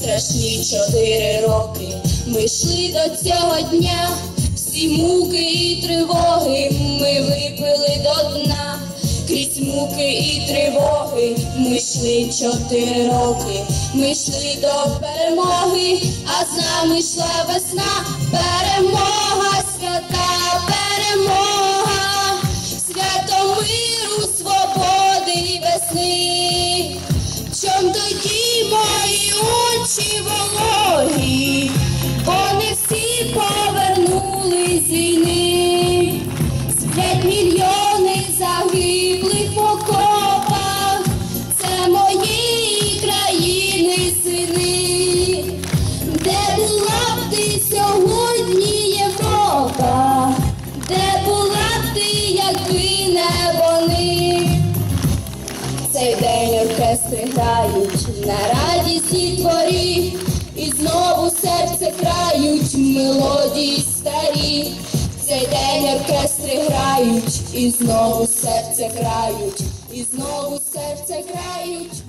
страшні чотири роки. Ми йшли до цього дня, всі муки і тривоги ми випили до дна. Крізь муки і тривоги ми йшли чотири роки. Ми йшли до перемоги, а з нами йшла весна. Не вони? Цей день оркестри грають на радість і творі, і знову серце крають мелодії старі. Цей день оркестри грають, і знову серце крають, і знову серце крають